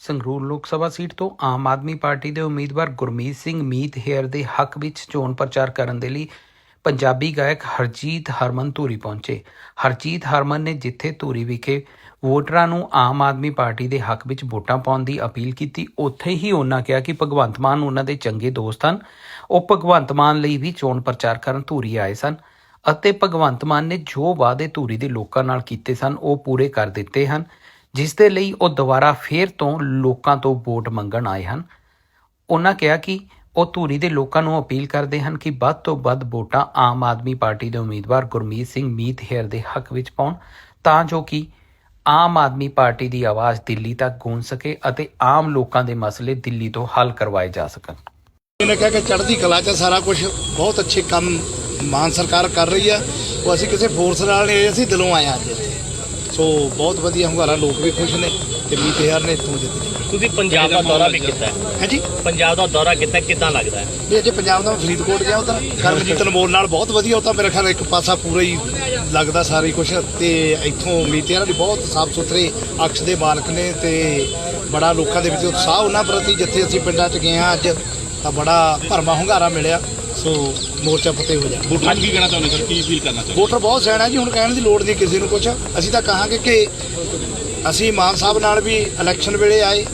ਸੰਗਰੂਰ ਲੋਕ ਸਭਾ ਸੀਟ ਤੋਂ ਆਮ ਆਦਮੀ ਪਾਰਟੀ ਦੇ ਉਮੀਦਵਾਰ ਗੁਰਮੀਤ ਸਿੰਘ ਮੀਤ ਹੇਅਰ ਦੇ ਹੱਕ ਵਿੱਚ ਚੋਣ ਪ੍ਰਚਾਰ ਕਰਨ ਦੇ ਲਈ ਪੰਜਾਬੀ ਗਾਇਕ ਹਰਜੀਤ ਹਰਮਨ ਧੂਰੀ ਪਹੁੰਚੇ। ਹਰਜੀਤ ਹਰਮਨ ਨੇ ਜਿੱਥੇ ਧੂਰੀ ਵਿਖੇ ਵੋਟਰਾਂ ਨੂੰ ਆਮ ਆਦਮੀ ਪਾਰਟੀ ਦੇ ਹੱਕ ਵਿੱਚ ਵੋਟਾਂ ਪਾਉਣ ਦੀ ਅਪੀਲ ਕੀਤੀ, ਉੱਥੇ ਹੀ ਉਹਨਾਂ ਕਿਹਾ ਕਿ ਭਗਵੰਤ ਮਾਨ ਉਹਨਾਂ ਦੇ ਚੰਗੇ ਦੋਸਤ ਹਨ। ਉਹ ਭਗਵੰਤ ਮਾਨ ਲਈ ਵੀ ਚੋਣ ਪ੍ਰਚਾਰ ਕਰਨ ਧੂਰੀ ਆਏ ਸਨ ਅਤੇ ਭਗਵੰਤ ਮਾਨ ਨੇ ਜੋ ਵਾਅਦੇ ਧੂਰੀ ਦੇ ਲੋਕਾਂ ਨਾਲ ਕੀਤੇ ਸਨ, ਉਹ ਪੂਰੇ ਕਰ ਦਿੱਤੇ ਹਨ। ਜਿਸ ਦੇ ਲਈ ਉਹ ਦੁਬਾਰਾ ਫੇਰ ਤੋਂ ਲੋਕਾਂ ਤੋਂ ਵੋਟ ਮੰਗਣ ਆਏ ਹਨ। ਉਹਨਾਂ ਕਿਹਾ ਕਿ ਉਹ ਧੂਰੀ ਦੇ ਲੋਕਾਂ ਨੂੰ ਅਪੀਲ ਕਰਦੇ ਹਨ ਕਿ ਵੱਧ ਤੋਂ ਵੱਧ ਵੋਟਾਂ ਆਮ ਆਦਮੀ ਪਾਰਟੀ ਦੇ ਉਮੀਦਵਾਰ ਗੁਰਮੀਤ ਸਿੰਘ ਮੀਤ ਹੇਅਰ ਦੇ ਹੱਕ ਵਿੱਚ ਪਾਉਣ, ਤਾਂ ਜੋ ਕਿ ਆਮ ਆਦਮੀ ਪਾਰਟੀ ਦੀ ਆਵਾਜ਼ ਦਿੱਲੀ ਤੱਕ ਗੂੰਜ ਸਕੇ ਅਤੇ ਆਮ ਲੋਕਾਂ ਦੇ ਮਸਲੇ ਦਿੱਲੀ ਤੋਂ ਹੱਲ ਕਰਵਾਏ ਜਾ ਸਕਣ। ਇਹਨੇ ਕਿਹਾ ਕਿ ਚੜ੍ਹਦੀ ਕਲਾ 'ਚ ਸਾਰਾ ਕੁਝ ਬਹੁਤ ਅੱਛੇ ਕੰਮ ਮਾਨ ਸਰਕਾਰ ਕਰ ਰਹੀ ਆ। ਉਹ ਅਸੀਂ ਕਿਸੇ ਫੋਰਸ ਨਾਲ ਨਹੀਂ ਅਸੀਂ ਦਿਲੋਂ ਆਏ ਹਾਂ ਅੱਜ। ਸੋ ਬਹੁਤ ਵਧੀਆ ਹੁੰਗਾਰਾ ਲੋਕ ਵੀ ਖੁਸ਼ ਨੇ ਤੇ ਮੀਤ ਹਜ਼ਾਰ ਨੇ ਇੱਥੋਂ ਜਿੱਤ। ਤੁਸੀਂ ਪੰਜਾਬ ਦਾ ਦੌਰਾ ਵੀ ਕੀਤਾ ਹੈ। ਹਾਂਜੀ ਪੰਜਾਬ ਦਾ ਦੌਰਾ ਕੀਤਾ ਕਿੱਦਾਂ ਲੱਗਦਾ ਹੈ? ਵੀ ਅਜੇ ਪੰਜਾਬ ਦਾ ਮੈਂ ਫਰੀਦਕੋਟ ਗਿਆ ਉਧਰ ਕਰਮਜੀਤ ਅਨਮੋਲ ਨਾਲ ਬਹੁਤ ਵਧੀਆ ਉਹ ਤਾਂ ਮੇਰੇ ਖਿਆਲ ਇੱਕ ਪਾਸਾ ਪੂਰਾ ਹੀ ਲੱਗਦਾ ਸਾਰੀ ਕੁਝ ਤੇ ਇੱਥੋਂ ਮੀਤ ਹਜ਼ਾਰ ਦੀ ਬਹੁਤ ਸਾਫ਼ ਸੁਥਰੇ ਅਕਸ਼ ਦੇ ਮਾਲਕ ਨੇ ਤੇ ਬੜਾ ਲੋਕਾਂ ਦੇ ਵਿੱਚ ਉਤਸ਼ਾਹ ਉਹਨਾਂ ਪ੍ਰਤੀ ਜਿੱਥੇ ਅਸੀਂ ਪਿੰਡਾਂ 'ਚ ਗਏ ਹਾਂ ਅੱਜ ਤਾਂ ਬੜਾ ਭਰਮਾ ਹੁੰਗਾਰਾ ਮਿਲਿਆ। ਸੋ ਮੋਰਚਾ ਫਤਿਹ ਹੋ ਜਾ। ਵੋਟਰਾਂ ਨੂੰ ਕੀ ਕਹਿਣਾ ਚਾਹੁੰਦੇ ਸਰ? ਕੀ ਅਪੀਲ ਕਰਨਾ ਚਾਹੁੰਦੇ? ਵੋਟਰ ਬਹੁਤ ਸਿਆਣਾ ਜੀ ਹੁਣ ਕਹਿਣ ਦੀ ਲੋੜ ਨਹੀਂ ਕਿਸੇ ਨੂੰ ਕੁਝ ਅਸੀਂ ਤਾਂ ਕਹਾਂਗੇ ਕਿ ਅਸੀਂ ਮਾਨ ਸਾਹਿਬ ਨਾਲ ਵੀ ਇਲੈਕਸ਼ਨ ਵੇਲੇ ਆਏ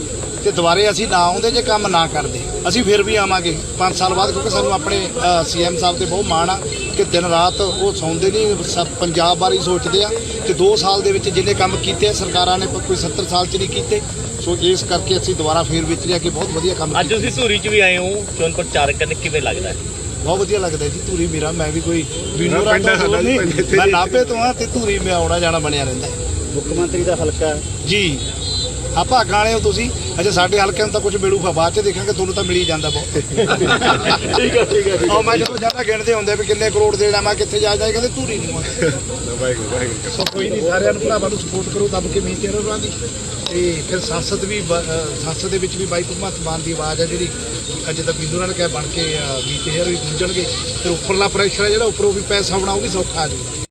ਤੇ ਦੁਬਾਰੇ ਅਸੀਂ ਨਾ ਆਉਂਦੇ ਜੇ ਕੰਮ ਨਾ ਕਰਦੇ। ਅਸੀਂ ਫਿਰ ਵੀ ਆਵਾਂਗੇ। 5 ਸਾਲ ਬਾਅਦ ਕਿਉਂਕਿ ਸਾਨੂੰ ਆਪਣੇ ਸੀਐਮ ਸਾਹਿਬ ਤੇ ਬਹੁਤ ਮਾਣ ਆ ਕਿ ਦਿਨ ਰਾਤ ਉਹ ਸੌਂਦੇ ਨਹੀਂ ਸਭ ਪੰਜਾਬ ਬਾਰੇ ਸੋਚਦੇ ਆ ਤੇ 2 ਸਾਲ ਦੇ ਵਿੱਚ ਜਿੰਨੇ ਕੰਮ ਕੀਤੇ ਆ, ਸਰਕਾਰਾਂ ਨੇ ਕੋਈ 70 ਸਾਲ 'ਚ ਨਹੀਂ ਕੀਤੇ। ਸੋ ਇਸ ਕਰਕੇ ਅਸੀਂ ਦੁਬਾਰਾ ਫੇਰ ਵਿੱਚ ਲਿਆ ਕਿ ਬਹੁਤ ਵਧੀਆ ਕੰਮ ਅੱਜ ਤੁਸੀਂ ਧੂਰੀ 'ਚ ਵੀ ਆਏ ਹੋ। ਚੋਣ ਪ੍ਰਚਾਰ ਕਰਨ ਕਿਵੇਂ ਲੱਗਦਾ ਹੈ? ਬਹੁਤ ਵਧੀਆ ਲੱਗਦਾ ਜੀ ਧੂਰੀ ਮੇਰਾ ਮੈਂ ਵੀ ਕੋਈ ਰਾਤ ਤੋਂ ਨਹੀਂ ਮੈਂ ਨਾਭੇ ਤੋਂ ਆ ਤੇ ਧੂਰੀ ਮੈਂ ਆਉਣਾ ਜਾਣਾ ਬਣਿਆ ਰਹਿੰਦਾ। ਮੁੱਖ ਮੰਤਰੀ ਦਾ ਹਲਕਾ। ਜੀ ਆ ਭਾਗਾਂ ਵਾਲੇ ਹੋ ਤੁਸੀਂ ਅੱਛਾ ਸਾਡੇ ਹਲਕੇ ਨੂੰ ਤਾਂ ਕੁਝ ਮਿਲੂਗਾ ਬਾਅਦ ਚ ਦੇਖਾਂਗੇ ਤੁਹਾਨੂੰ ਤਾਂ ਮਿਲ ਹੀ ਜਾਂਦਾ ਬਹੁਤ। ਠੀਕ ਹੈ ਠੀਕ ਹੈ ਆ। ਮੈਂ ਜਦੋਂ ਜ਼ਿਆਦਾ ਗਿਣਦੇ ਹੁੰਦੇ ਵੀ ਕਿੰਨੇ ਕਰੋੜ ਦੇਣਾ ਮੈਂ ਕਿੱਥੇ ਜਾ ਜਾਏ ਕਹਿੰਦੇ ਧੂਰੀ ਨੂੰ ਸੋ ਕੋਈ ਨਹੀਂ ਸਾਰਿਆਂ ਨੂੰ ਭਰਾਵਾਂ ਨੂੰ ਸਪੋਰਟ ਕਰੋ ਦੱਬ ਕੇ ਮੀਤ ਹੋਰਾਂ ਦੀ ਤੇ ਫਿਰ ਸੰਸਦ ਵੀ ਸੰਸਦ ਦੇ ਵਿੱਚ ਵੀ ਬਾਈ ਭਗਵੰਤ ਮਾਨ ਦੀ ਆਵਾਜ਼ ਹੈ ਜਿਹੜੀ ਅੱਜ ਤੱਕ ਬਿੰਦੂ ਨਾਲ ਕਹਿ ਬਣ ਕੇ ਮੀਤ ਹੇਅਰ ਵੀ ਗੂੰਜਣਗੇ ਫਿਰ ਉੱਪਰਲਾ ਪ੍ਰੈਸ਼ਰ ਹੈ ਜਿਹੜਾ ਉੱਪਰੋਂ ਵੀ ਪੈਸਾ ਉਹ ਵੀ ਸੌਖਾ ਆ ਜਾਊਗਾ।